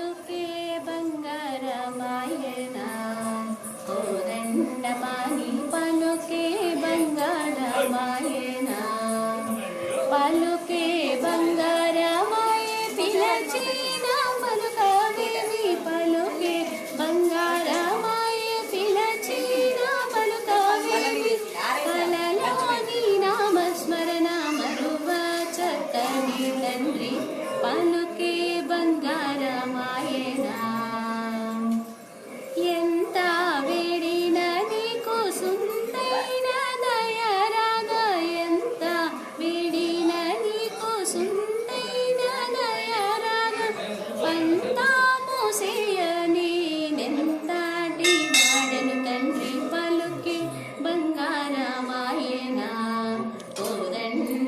పలుకే బంగారమాయన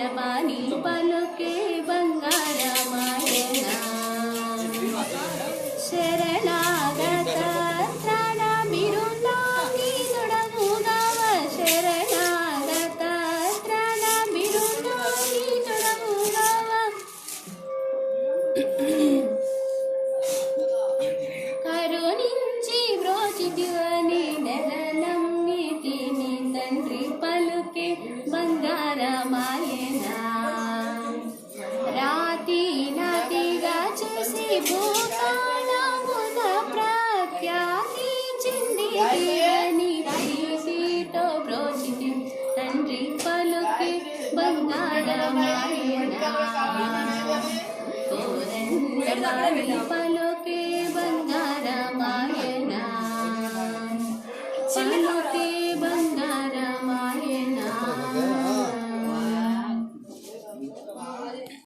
కోదండపాని పలుకే బంగారమాయన. శరణాగత త్రాణ కరుణించి మరణమాయనా రాతి నదిగా చేసి భూపాణముద ప్రత్యాతి చింది సీటో బ్రోచితి తండ్రి పలుకి బంగారమాయనా. పలుకే బంగారమాయనా. పలుకే బంగారమాయనా.